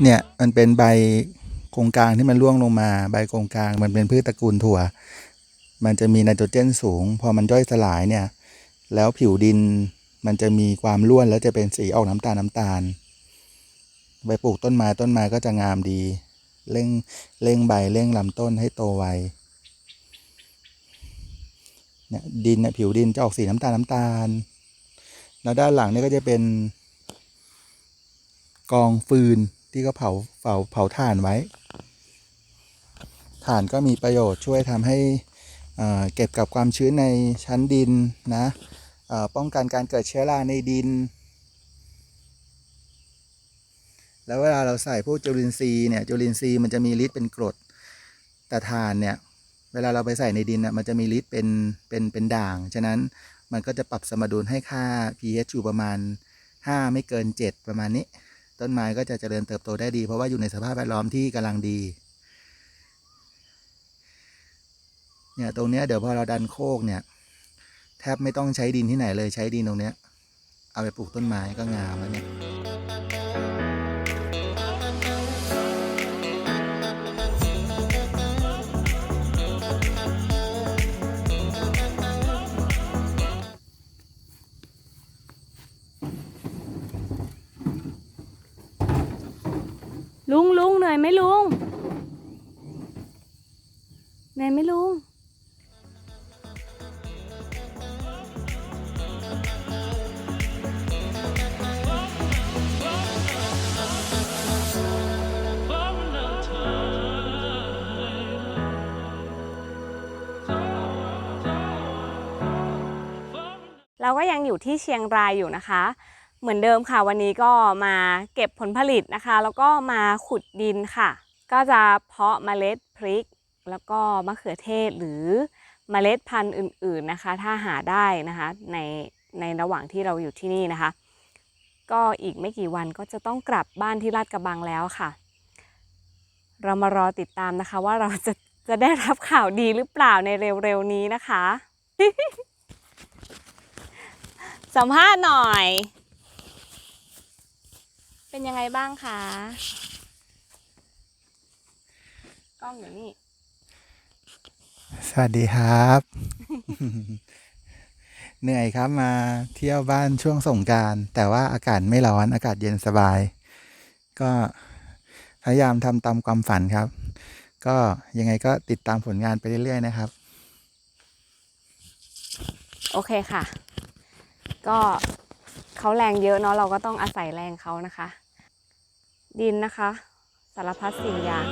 เนี่ยมันเป็นใบโครงกลางที่มันร่วงลงมา ใบโครงกลางมันเป็นพืชตระกูลถั่ว มันจะมีไนโตรเจนสูง พอมันย่อยสลายเนี่ย แล้วผิวดินมันจะมีความร่วนแล้วจะเป็นสีออกน้ำตาลน้ำตาลไปปลูกต้นไม้ต้นไม้ก็จะงามดี เร่งเร่งใบเร่งลำต้นให้โตไวเนี่ยดินเนี่ยผิวดินจะออกสีน้ำตาลน้ำตาล แล้วด้านหลังเนี่ยก็จะเป็นกองฟืน ที่เขาเผาเผาเผาถ่านไว้ถ่านก็มีประโยชน์ช่วยทำให้เก็บกับความชื้นในชั้นดินนะป้องกันการเกิดเชื้อราในดิน แล้วเวลาเราใส่พวกจุลินทรีย์เนี่ยจุลินทรีย์มันจะมีฤทธิ์เป็นกรดแต่ถ่านเนี่ยเวลาเราไปใส่ในดินน่ะมันจะมีฤทธิ์เป็นเป็นเป็นด่าง ฉะนั้นมันก็จะปรับสมดุลให้ค่า pH อยู่ประมาณ 5 ไม่เกิน 7 ประมาณนี้ ต้นไม้ก็จะเจริญเติบโตได้ดี เพราะว่าอยู่ในสภาพแวดล้อมที่กำลังดีเนี่ยตรงเนี้ยเดี๋ยวพอเราดันโคกเนี่ย แทบไม่ต้องใช้ดินที่ไหนเลยใช้ดินตรงเนี้ย เอาไปปลูกต้นไม้ก็งามแล้วเนี่ย ลุงลุงเหนื่อยไหมลุงเหนื่อยไหมลุงเราก็ยังอยู่ที่เชียงรายอยู่นะคะ เหมือนเดิมค่ะวันนี้ก็มาเก็บผลผลิตนะคะ แล้วก็มาขุดดินค่ะ ก็จะเพาะเมล็ดพริก แล้วก็มะเขือเทศหรือเมล็ดพันธุ์อื่น ๆนะคะ ถ้าหาได้นะคะในในระหว่างที่เราอยู่ที่นี่นะคะ ก็อีกไม่กี่วันก็จะต้องกลับบ้านที่ลาดกระบังแล้วค่ะ เรามารอติดตามนะคะว่าเราจะจะได้รับข่าวดีหรือเปล่าในเร็วๆนี้นะคะ สัมภาษณ์หน่อย เป็นยังไงบ้างคะกล้องอยู่นี่ สวัสดีครับ เหนื่อยครับมาเที่ยวบ้านช่วงสงกราร แต่ว่าอากาศไม่ร้อนอากาศเย็นสบาย ก็พยายามทำตามความฝันครับ ก็ยังไงก็ติดตามผลงานไปเรื่อยๆนะครับ โอเคค่ะ ก็เขาแรงเยอะเนาะเราก็ต้องอาศัยแรงเขานะคะ ดินนะคะ สารพัดสิ่งอย่าง